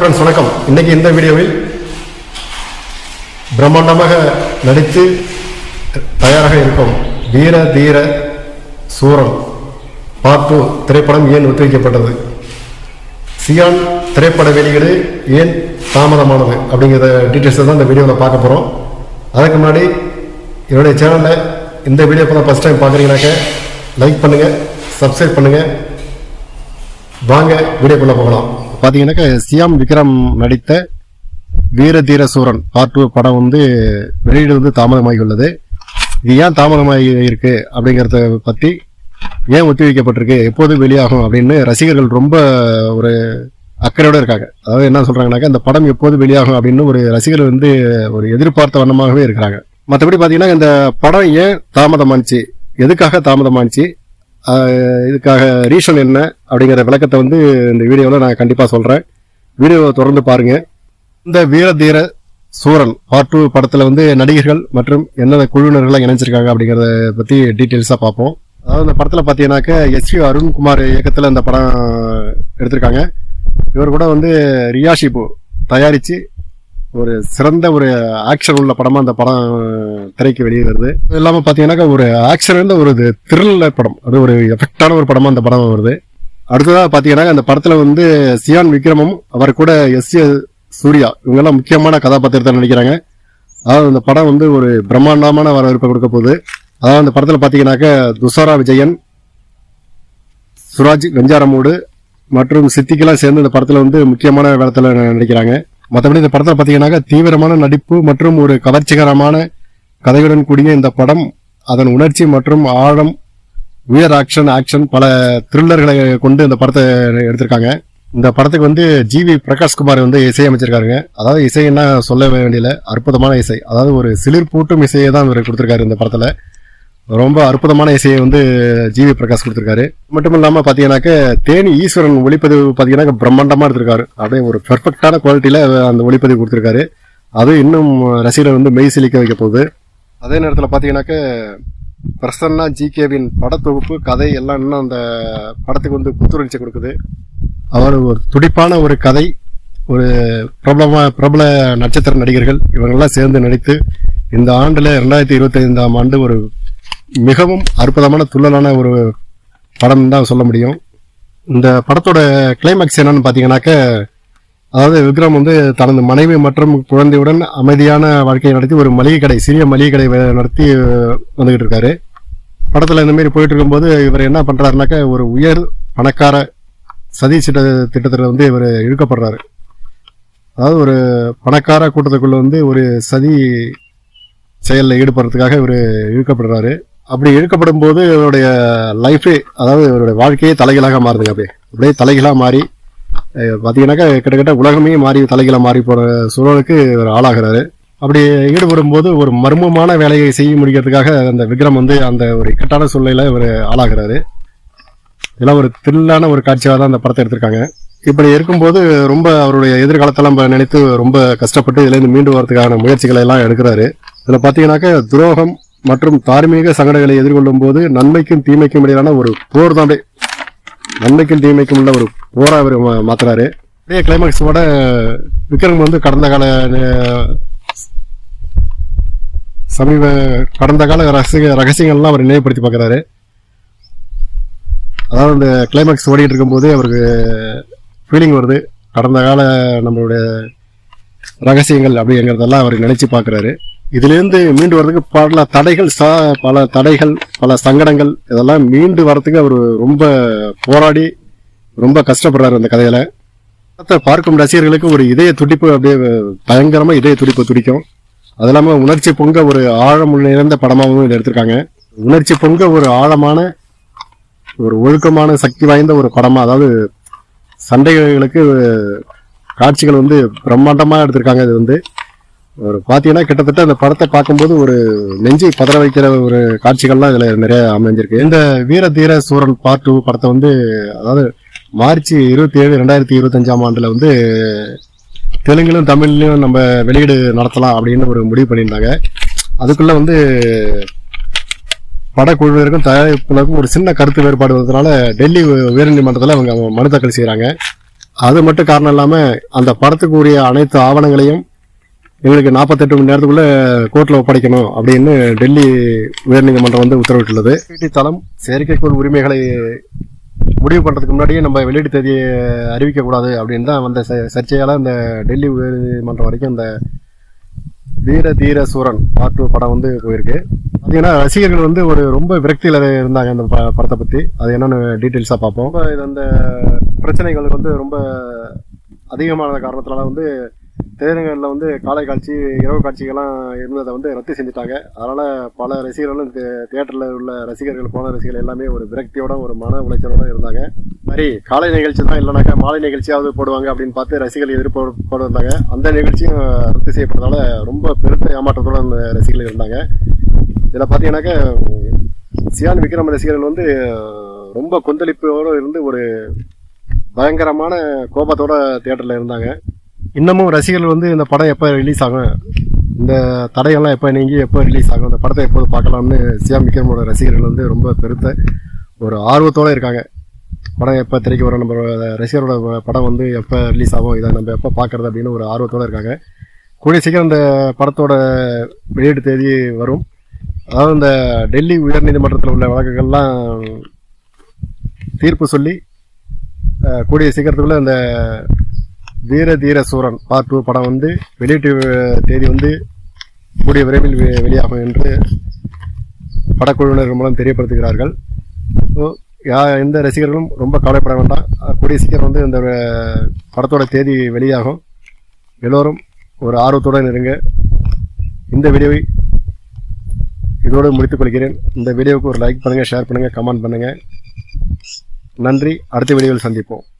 Friends வணக்கம். இன்னைக்கு இந்த வீடியோவில் பிரம்மாண்டமாக நடித்து தயாராக இருக்கும் வீர தீர சூரன் பார்ட் திரைப்படம் ஏன் ஒத்திவைக்கப்பட்டது? சியான் திரைப்பட வெளியீடு ஏன் தாமதமானது? அப்படிங்கிற டீட்டெயில்ஸை தான் இந்த வீடியோவில் பார்க்க போகிறோம் அதுக்கு முன்னாடி என்னுடைய சேனலில் இந்த வீடியோ இப்போ தான் ஃபஸ்ட் டைம் பார்க்குறீங்கனாக்க லைக் பண்ணுங்கள் சப்ஸ்கிரைப் பண்ணுங்கள் வாங்க வீடியோக்குள்ளே போகலாம். பார்த்தீங்கன்னாக்கா சியாம் விக்ரம் நடித்த வீர தீர சூரன் பார்ட் டூ படம் வந்து வெளியீடு வந்து தாமதமாகி உள்ளது இது ஏன் தாமதமாகி இருக்கு அப்படிங்கிறத பற்றி ஏன் ஒத்தி வைக்கப்பட்டிருக்கு? எப்போது வெளியாகும் அப்படின்னு ரசிகர்கள் ரொம்ப ஒரு அக்கறையோடு இருக்காங்க. அதாவது என்ன சொல்கிறாங்கனாக்கா இந்த படம் எப்போது வெளியாகும் அப்படின்னு ஒரு ரசிகர்கள் வந்து ஒரு எதிர்பார்த்த வண்ணமாகவே இருக்கிறாங்க. மற்றபடி பார்த்தீங்கன்னா இந்த படம் ஏன் தாமதமானுச்சு? எதுக்காக தாமதமானுச்சு? இதுக்காக ரீசன் என்ன அப்படிங்கிற விளக்கத்தை வந்து இந்த வீடியோவில் நான் கண்டிப்பாக சொல்கிறேன் வீடியோவை தொடர்ந்து பாருங்க. இந்த வீர தீர சூரன் பார்ட் டூ படத்தில் வந்து நடிகர்கள் மற்றும் என்னென்ன குழுவினர்கள்லாம் இணைஞ்சிருக்காங்க அப்படிங்கிறத பற்றி டீட்டெயில்ஸாக பார்ப்போம். அதாவது இந்த படத்தில் பார்த்தீங்கன்னாக்க எஸ் வி அருண்குமார் இயக்கத்தில் இந்த படம் எடுத்திருக்காங்க. இவர் கூட வந்து ரியாஷிபு தயாரித்து ஒரு சிறந்த ஒரு ஆக்ஷன் உள்ள படமா அந்த படம் திரைக்கு வெளியே அது இல்லாம பாத்தீங்கன்னாக்கா ஒரு ஆக்ஷன் இருந்த ஒரு த்ரில்லர் படம். அது ஒரு எஃபெக்டான ஒரு படமா அந்த படம் வருது. அடுத்ததா பாத்தீங்கன்னாக்கா அந்த படத்துல வந்து சியான் விக்ரமும் அவர் கூட எஸ் ஏ சூர்யா இவங்கெல்லாம் முக்கியமான கதாபாத்திரத்தை நடிக்கிறாங்க. அதாவது அந்த படம் வந்து ஒரு பிரம்மாண்டமான வரவேற்பை கொடுக்க போகுது. அதாவது அந்த படத்துல பார்த்தீங்கன்னாக்கா துஷாரா விஜயன் சுராஜ் வெஞ்சாரமூடு மற்றும் சித்திக்கெல்லாம் சேர்ந்து இந்த படத்துல வந்து முக்கியமான வேடத்துல நடிக்கிறாங்க. மற்றபடி இந்த படத்தில் பார்த்தீங்கன்னாக்கா தீவிரமான நடிப்பு மற்றும் ஒரு கவர்ச்சிகரமான கதையுடன் கூடிய இந்த படம் அதன் உணர்ச்சி மற்றும் ஆழம் உயர் ஆக்ஷன் ஆக்ஷன் பல த்ரில்லர்களை கொண்டு இந்த படத்தை எடுத்திருக்காங்க. இந்த படத்துக்கு வந்து ஜிவி பிரகாஷ்குமார் வந்து இசையமைச்சிருக்காருங்க அதாவது இசைன்னா சொல்ல வேண்டியல அற்புதமான இசை. அதாவது ஒரு சிலிர்ப்பூட்டும் இசையை தான் இவர் கொடுத்துருக்காரு இந்த படத்தில். ரொம்ப அற்புதமான இசையை வந்து ஜிவி பிரகாஷ் கொடுத்துருக்காரு. மட்டும் இல்லாம பாத்தீங்கன்னாக்க தேனி ஈஸ்வரன் ஒளிப்பதிவு பாத்தீங்கன்னா பிரம்மாண்டமா எடுத்திருக்காரு. அப்படியே ஒரு பெர்ஃபெக்டான குவாலிட்டியில அந்த ஒளிப்பதிவு கொடுத்துருக்காரு. அது இன்னும் ரசிகர் வந்து மெய் சிலிக்க வைக்க போகுது. அதே நேரத்தில் பார்த்தீங்கன்னாக்க பிரசன்னா ஜிகேவின் படத்தொகுப்பு கதை எல்லாம் இன்னும் அந்த படத்துக்கு வந்து புத்துணர்ச்சி கொடுக்குது. அவர் ஒரு துடிப்பான ஒரு கதை ஒரு பிரபலமா பிரபல நட்சத்திர நடிகர்கள் இவங்கெல்லாம் சேர்ந்து நடித்து இந்த ஆண்டில் ரெண்டாயிரத்தி இருபத்தி ஐந்தாம் ஆண்டு ஒரு மிகவும் அற்புதமான துள்ளலான ஒரு படம் தான் சொல்ல முடியும். இந்த படத்தோட கிளைமேக்ஸ் என்னன்னு பார்த்தீங்கன்னாக்க அதாவது விக்ரம் வந்து தனது மனைவி மற்றும் குழந்தையுடன் அமைதியான வாழ்க்கையை நடத்தி ஒரு மளிகை கடை சிறிய மளிகை கடை நடத்தி வந்துகிட்டு இருக்காரு. படத்தில் இந்த மாதிரி போயிட்டு இருக்கும்போது இவர் என்ன பண்றாருனாக்க ஒரு உயர் பணக்கார சதி திட்ட திட்டத்தில் வந்து இவர் இழுக்கப்படுறாரு. அதாவது ஒரு பணக்கார கூட்டத்துக்குள்ள வந்து ஒரு சதி செயலில் ஈடுபடுறதுக்காக இவர் இழுக்கப்படுறாரு. அப்படி இழுக்கப்படும் போது இவருடைய லைஃபே அதாவது இவருடைய வாழ்க்கையே தலைகளாக மாறுதுங்க அப்படியே அப்படியே தலைகளாக மாறி பார்த்தீங்கன்னாக்கா கிட்டத்தட்ட உலகமே மாறி தலைகளாக மாறி போகிற சூழலுக்கு இவர் ஆளாகிறாரு. அப்படி ஈடுபடும் போது ஒரு மர்மமான வேலையை செய்ய முடிக்கிறதுக்காக அந்த விக்ரம் வந்து அந்த ஒரு இக்கட்டான சூழ்நிலையில இவர் ஆளாகிறாரு. இதெல்லாம் ஒரு த்ரில்லான ஒரு காட்சியாக தான் அந்த படத்தை எடுத்திருக்காங்க. இப்படி இருக்கும்போது ரொம்ப அவருடைய எதிர்காலத்தெல்லாம் நினைத்து ரொம்ப கஷ்டப்பட்டு இதுலேருந்து மீண்டு வரதுக்கான முயற்சிகளை எல்லாம் எடுக்கிறாரு. இதில் பார்த்தீங்கன்னாக்க துரோகம் மற்றும் தார்மீக சங்கடங்களை எதிர்கொள்ளும் போது நன்மைக்கும் தீமைக்கும் இடையிலான ஒரு போர் தான் நன்மைக்கும் தீமைக்கும் உள்ள ஒரு போரா அவர் மா- மாத்துறாரு. அப்படியே கிளைமாக்ஸோட விக்ரம் வந்து கடந்த கால சமீப கடந்த கால ரகசிய ரகசியங்கள்லாம் அவர் நினைவுபடுத்தி பார்க்குறாரு. அதாவது இந்த கிளைமேக்ஸ் ஓடிட்டு இருக்கும்போது அவருக்கு ஃபீலிங் வருது. கடந்த கால நம்மளுடைய ரகசியங்கள் அப்படிங்கிறதெல்லாம் அவர் நினைச்சு பார்க்குறாரு. இதிலிருந்து மீண்டு வர்றதுக்கு பல தடைகள் சா பல தடைகள் பல சங்கடங்கள் இதெல்லாம் மீண்டு வர்றதுக்கு அவர் ரொம்ப போராடி ரொம்ப கஷ்டப்படுறாரு அந்த கதையில. படத்தை பார்க்கும் ரசிகர்களுக்கு ஒரு இதய துடிப்பு அப்படியே பயங்கரமா இதய துடிப்பு துடிக்கும். அது இல்லாமல் உணர்ச்சி பொங்க ஒரு ஆழம் நிறைந்த படமாகவும் இதை எடுத்திருக்காங்க. உணர்ச்சி பொங்க ஒரு ஆழமான ஒரு ஒழுக்கமான சக்தி வாய்ந்த ஒரு படமாக அதாவது சண்டைகளுக்கு காட்சிகள் வந்து பிரம்மாண்டமாக எடுத்திருக்காங்க இது வந்து. ஒரு பார்த்தீங்கன்னா கிட்டத்தட்ட அந்த படத்தை பார்க்கும்போது ஒரு நெஞ்சை பதற வைக்கிற ஒரு காட்சிகள்லாம் இதில் நிறைய அமைஞ்சிருக்கு. இந்த வீர தீர சூரன் பார்ட் டூ படத்தை வந்து அதாவது மார்ச் இருபத்தி ஏழு ரெண்டாயிரத்தி இருபத்தஞ்சாம் ஆண்டில் வந்து தெலுங்கிலும் தமிழ்லையும் நம்ம வெளியீடு நடத்தலாம் அப்படின்னு ஒரு முடிவு பண்ணியிருந்தாங்க. அதுக்குள்ள வந்து படக்குழுவினருக்கும் தயாரிப்பினருக்கும் ஒரு சின்ன கருத்து வேறுபாடு வந்ததுனால டெல்லி உயர்நீதிமன்றத்தில் அவங்க மனு தாக்கல் செய்கிறாங்க அது மட்டும் காரணம் இல்லாமல் அந்த படத்துக்கு உரிய அனைத்து ஆவணங்களையும் எங்களுக்கு நாற்பத்தெட்டு மணி நேரத்துக்குள்ள கோர்ட்டில் ஒப்படைக்கணும் அப்படின்னு டெல்லி உயர்நீதிமன்றம் வந்து உத்தரவிட்டுள்ளது. தளம் செயற்கைக்கோள் உரிமைகளை முடிவு பண்ணுறதுக்கு முன்னாடியே நம்ம வெளியீட்டு தேதியை அறிவிக்கக்கூடாது அப்படின்னு தான் வந்த சர்ச்சையால இந்த டெல்லி உயர்நீதிமன்றம் வரைக்கும் இந்த வீர தீர சூரன் பார்ட் டூ படம் வந்து போயிருக்கு. பார்த்தீங்கன்னா ரசிகர்கள் வந்து ஒரு ரொம்ப விரக்தியில் இருந்தாங்க அந்த ப- படத்தை பற்றி அது என்னன்னு டீட்டெயில்ஸாக பார்ப்போம். இப்ப இது அந்த பிரச்சனைகள் வந்து ரொம்ப அதிகமான காரணத்தினால வந்து திரையரங்கில் வந்து காலை காட்சி இரவு காட்சிகள்லாம் இருந்ததை வந்து ரத்து செஞ்சுட்டாங்க. அதனால் பல ரசிகர்களும் தியேட்டரில் உள்ள ரசிகர்கள் போன ரசிகர்கள் எல்லாமே ஒரு விரக்தியோட ஒரு மன உளைச்சலோட இருந்தாங்க. சரி காலை நிகழ்ச்சி தான் இல்லைனாக்கா மாலை நிகழ்ச்சியாவது போடுவாங்க அப்படின்னு பார்த்து ரசிகர்கள் எதிர்ப்பு இருந்தாங்க அந்த நிகழ்ச்சியும் ரத்து செய்யப்பட்டதால ரொம்ப பெருத்த ஏமாற்றத்தோட அந்த ரசிகர்கள் இருந்தாங்க. இதில் பார்த்தீங்கன்னாக்கா சியான் விக்ரம் ரசிகர்கள் வந்து ரொம்ப கொந்தளிப்போடு இருந்து ஒரு பயங்கரமான கோபத்தோட தியேட்டரில் இருந்தாங்க. இன்னமும் ரசிகர்கள் வந்து இந்த படம் எப்போ ரிலீஸ் ஆகும்? இந்த தடையெல்லாம் எப்போ நீங்கி எப்போ ரிலீஸ் ஆகும்? இந்த படத்தை எப்போது பார்க்கலாம்னு சியாம் விக்ரமோட ரசிகர்கள் வந்து ரொம்ப பெருத்த ஒரு ஆர்வத்தோடு இருக்காங்க. படம் எப்போ திரைக்கு வரும்? நம்ம ரசிகரோட படம் வந்து எப்போ ரிலீஸ் ஆகும்? இதை நம்ம எப்போ பார்க்குறது அப்படின்னு ஒரு ஆர்வத்தோடு இருக்காங்க. கூடிய சீக்கிரம் இந்த படத்தோட வெளியீடு தேதி வரும். அதாவது இந்த டெல்லி உயர்நீதிமன்றத்தில் உள்ள வழக்குகள்லாம் தீர்ப்பு சொல்லி கூடிய சீக்கிரத்துக்குள்ளே இந்த வீர தீர சூரன் பார்ட் டூ படம் வந்து வெளியீட்டு தேதி வந்து கூடிய விரைவில் வெ- வெளியாகும் என்று படக்குழுவினர் மூலம் தெரியப்படுத்துகிறார்கள். ஸோ யா எந்த ரசிகர்களும் ரொம்ப கவலைப்பட வேண்டாம். கூடிய சீக்கிரம் வந்து இந்த படத்தோட தேதி வெளியாகும். எல்லோரும் ஒரு ஆர்வத்துடன் இருங்க. இந்த வீடியோவை இதோடு முடித்துக் கொள்கிறேன். இந்த வீடியோவுக்கு ஒரு லைக் பண்ணுங்கள் ஷேர் பண்ணுங்கள் கமெண்ட் பண்ணுங்கள் நன்றி. அடுத்த வீடியோவில் சந்திப்போம்.